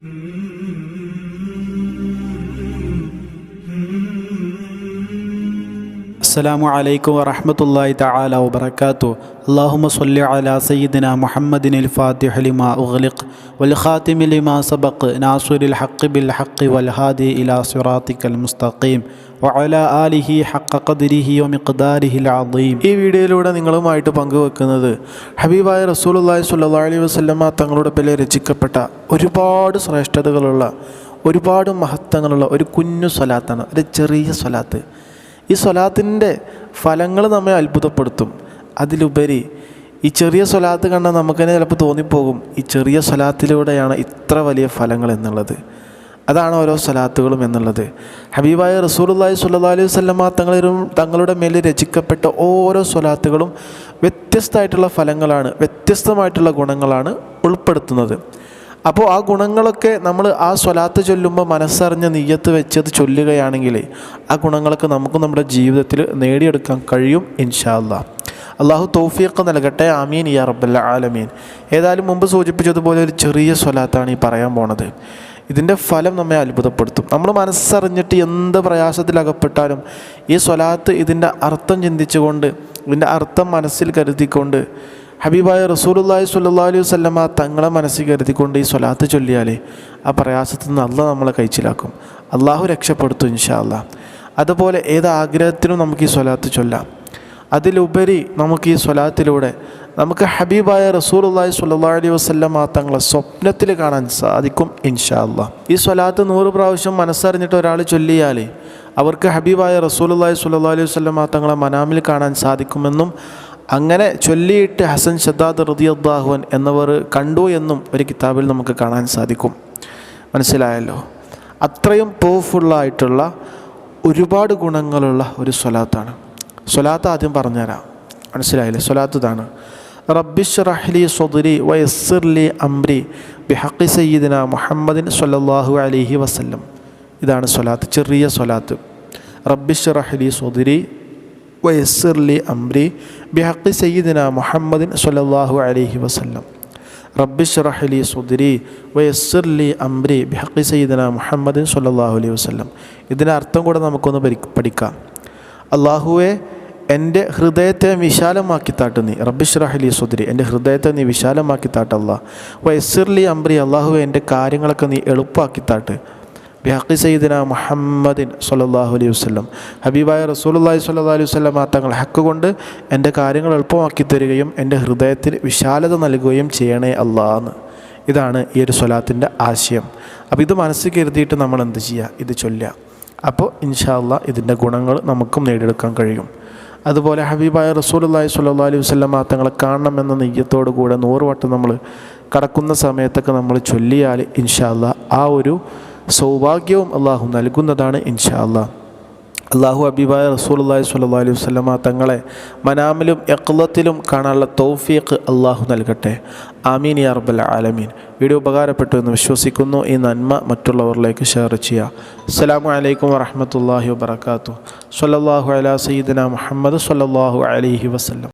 Mm-hmm. അസ്സലാമു അലൈക്കും വറഹമത്തല്ലാഹി തആല വബറകാതുഹു. അല്ലാഹുമ്മ സ്വല്ലി അലാ സയ്യിദിന മുഹമ്മദിനിൽ ഫാത്തിഹ ലിമാ ഉഗ്ലിഖ് വൽ ഖാതിമി ലിമാ സബഖ് നാസിറിൽ ഹഖ് ബിൽ ഹഖ് വൽ ഹാദി ഇലാ സിറാത്തിക്കൽ മുസ്തഖീം വഅലാ ആലിഹി ഹഖ ഖദ്രിഹി വമിഖ്ദാരിഹിൽ അദീം. ഈ വീഡിയോയിലൂടെ നിങ്ങളുമായിട്ട് പങ്കുവെക്കുന്നത് ഹബീബായ റസൂലുള്ളാഹി സ്വല്ലല്ലാഹി അലൈഹി വസല്ലമ തങ്ങളുടെ പേരിൽ രചിക്കപ്പെട്ട ഒരുപാട് ശ്രേഷ്ഠതകളുള്ള ഒരുപാട് മഹത്വങ്ങളുള്ള ഒരു കുഞ്ഞു സ്വലാത്താണ് ഒരു ചെറിയ സ്വലാത്ത്. ഈ സ്വലാത്തിന്റെ ഫലങ്ങൾ നമ്മെ അത്ഭുതപ്പെടുത്തും. അതിലുപരി ഈ ചെറിയ സ്വലാത്ത് കണ്ടാൽ നമുക്ക് തന്നെ ചിലപ്പോൾ തോന്നിപ്പോകും ഈ ചെറിയ സ്വലാത്തിലൂടെയാണ് ഇത്ര വലിയ ഫലങ്ങൾ എന്നുള്ളത്. അതാണ് ഓരോ സ്വലാത്തുകളും എന്നുള്ളത്. ഹബീബായ റസൂലുള്ളാഹി സ്വല്ലല്ലാഹു അലൈഹി വല്ലമ തങ്ങളും തങ്ങളുടെ മേൽ രചിക്കപ്പെട്ട ഓരോ സ്വലാത്തുകളും വ്യത്യസ്തമായിട്ടുള്ള ഫലങ്ങളാണ് വ്യത്യസ്തമായിട്ടുള്ള ഗുണങ്ങളാണ് ഉൾപ്പെടുത്തുന്നത്. അപ്പോൾ ആ ഗുണങ്ങളൊക്കെ നമ്മൾ ആ സ്വലാത്ത് ചൊല്ലുമ്പോൾ മനസ്സറിഞ്ഞ നെയ്യത്ത് വെച്ചത് ചൊല്ലുകയാണെങ്കിൽ ആ ഗുണങ്ങളൊക്കെ നമുക്ക് നമ്മുടെ ജീവിതത്തിൽ നേടിയെടുക്കാൻ കഴിയും ഇൻഷാ അല്ലാ അള്ളാഹു തൗഫീഖ് നൽകട്ടെ. ആമീൻ യാ റബ്ബല്ല ആലമീൻ. ഏതായാലും മുമ്പ് സൂചിപ്പിച്ചതുപോലെ ഒരു ചെറിയ സ്വലാത്താണ് ഈ പറയാൻ പോണത്. ഇതിന്റെ ഫലം നമ്മെ അത്ഭുതപ്പെടുത്തും. നമ്മൾ മനസ്സറിഞ്ഞിട്ട് എന്ത് പ്രയാസത്തിലകപ്പെട്ടാലും ഈ സ്വലാത്ത് ഇതിന്റെ അർത്ഥം ചിന്തിച്ചുകൊണ്ട് ഇതിന്റെ അർത്ഥം മനസ്സിൽ കരുതിക്കൊണ്ട് ഹബീബായ റസൂലുള്ളാഹി സ്വല്ലാ അലൈഹി വസല്ലമ തങ്ങളെ മനസ്സിൽ കരുതിക്കൊണ്ട് ഈ സ്വലാത്ത് ചൊല്ലിയാൽ ആ പ്രയാസത്തിൽ നിന്ന് അല്ല നമ്മളെ കഴിച്ചിലാക്കും അള്ളാഹു രക്ഷപ്പെടുത്തും ഇൻഷാല്ല അതുപോലെ ഏത് ആഗ്രഹത്തിനും നമുക്ക് ഈ സ്വലാത്ത് ചൊല്ലാം. അതിലുപരി നമുക്ക് ഈ സ്വലാത്തിലൂടെ നമുക്ക് ഹബീബായ റസൂലുള്ളാഹി സ്വല്ലാ അലൈഹി വസല്ലമ തങ്ങളെ സ്വപ്നത്തിൽ കാണാൻ സാധിക്കും ഇൻഷാല്ല ഈ സ്വലാത്ത് നൂറ് പ്രാവശ്യം മനസ്സറിഞ്ഞിട്ട് ഒരാൾ ചൊല്ലിയാൽ അവർക്ക് ഹബീബായ റസൂലുള്ളാഹി സ്വല്ലാ അലൈഹി വസല്ലമ തങ്ങളെ മനാമിൽ കാണാൻ സാധിക്കുമെന്നും അങ്ങനെ ചൊല്ലിയിട്ട് ഹസൻ ഷദ്ദാദ് റദിയദ്ദാഹുവൻ എന്നവർ കണ്ടു എന്നും ഒരു കിതാബിൽ നമുക്ക് കാണാൻ സാധിക്കും. മനസ്സിലായല്ലോ? അത്രയും പവർഫുള്ളായിട്ടുള്ള ഒരുപാട് ഗുണങ്ങളുള്ള ഒരു സ്വലാത്താണ്. സ്വലാത്ത് ആദ്യം പറഞ്ഞുതരാം. മനസ്സിലായില്ലേ? സ്വലാത്ത് ഇതാണ്. റബ്ബിഷ് റഹ്ലി സ്വദുരി വയസ്സിർലി അംരി ബിഹക്കി സയ്യിദിന മുഹമ്മദിൻ സൊല്ലാഹു അലിഹി വസല്ലം. ഇതാണ് സ്വലാത്ത് ചെറിയ സ്വലാത്ത്. റബ്ബിഷ് റഹ്ലി സ്വദുരി വയസ്സിർലി അംരി ബിഹക്കി സയ്യിദിന മുഹമ്മദിൻ സ്വല്ലല്ലാഹു അലഹി വസല്ലം. റബ്ബിഷ്റഹലി സുദരി വയസ്സിർലി അംരി ബിഹക്കി സയ്യിദിന മുഹമ്മദിൻ സ്വല്ലല്ലാഹു അലൈഹി വസല്ലം. ഇതിന്റെ അർത്ഥം കൂടെ നമുക്കൊന്ന് പഠിക്കാം. അള്ളാഹുവെ എന്റെ ഹൃദയത്തെ വിശാലമാക്കി താട്ട് നീ. റബ്ബിഷ്റഹലി സുദരി എന്റെ ഹൃദയത്തെ നീ വിശാലമാക്കി താട്ടല്ല വയസ്സിർലി അംബ്രി അള്ളാഹുവെ എന്റെ കാര്യങ്ങളൊക്കെ നീ എളുപ്പമാക്കി താട്ട്. ബിഹക്കി സയ്യിദിന മുഹമ്മദിൻ സല്ലാഹു അലൈഹി വസ്ലം ഹബീബായ റസൂലുള്ളാഹി സ്വല്ലല്ലാഹു അലൈഹി വസല്ലം തങ്ങൾ ഹക്ക് കൊണ്ട് എന്റെ കാര്യങ്ങൾ എളുപ്പമാക്കി തരികയും എന്റെ ഹൃദയത്തിൽ വിശാലത നൽകുകയും ചെയ്യണേ അള്ളാന്ന് ഇതാണ് ഈ ഒരു സ്വലാത്തിന്റെ ആശയം. അപ്പോൾ ഇത് മനസ്സിൽ കരുതിയിട്ട് നമ്മൾ എന്ത് ചെയ്യുക? ഇത് ചൊല്ലുക. അപ്പോൾ ഇൻഷാല്ല ഇതിന്റെ ഗുണങ്ങൾ നമുക്കും നേടിയെടുക്കാൻ കഴിയും. അതുപോലെ ഹബീബായ റസൂലുള്ളാഹി സ്വല്ലല്ലാഹു അലൈഹി വസല്ലം തങ്ങളെ കാണണമെന്ന നെയ്യത്തോടു കൂടെ നൂറ് വട്ടം നമ്മൾ കടക്കുന്ന സമയത്തൊക്കെ നമ്മൾ ചൊല്ലിയാൽ ഇൻഷാല്ല ആ ഒരു സൗഭാഗ്യവും അള്ളാഹു നൽകുന്നതാണ് ഇൻഷാ അള്ളാ അള്ളാഹു അബിബായ റസൂലുള്ളാഹി സ്വല്ലല്ലാഹു അലൈഹി വസല്ലമ തങ്ങളെ മനാമിലും എക്ലത്തിലും കാണാനുള്ള തൗഫീഖ് അള്ളാഹു നൽകട്ടെ. ആമീൻ യാ ആലമീൻ. വീഡിയോ ഉപകാരപ്പെട്ടു എന്ന് വിശ്വസിക്കുന്നു. ഈ നന്മ മറ്റുള്ളവരിലേക്ക് ഷെയർ ചെയ്യുക. അസ്സലാമു അലൈക്കും വറഹ്മത്തുള്ളാഹി വബറകാതുഹു. സ്വല്ലല്ലാഹു അലാ സയ്യിദിന മുഹമ്മദ് സല്ലാഹു അലഹി വസല്ലം.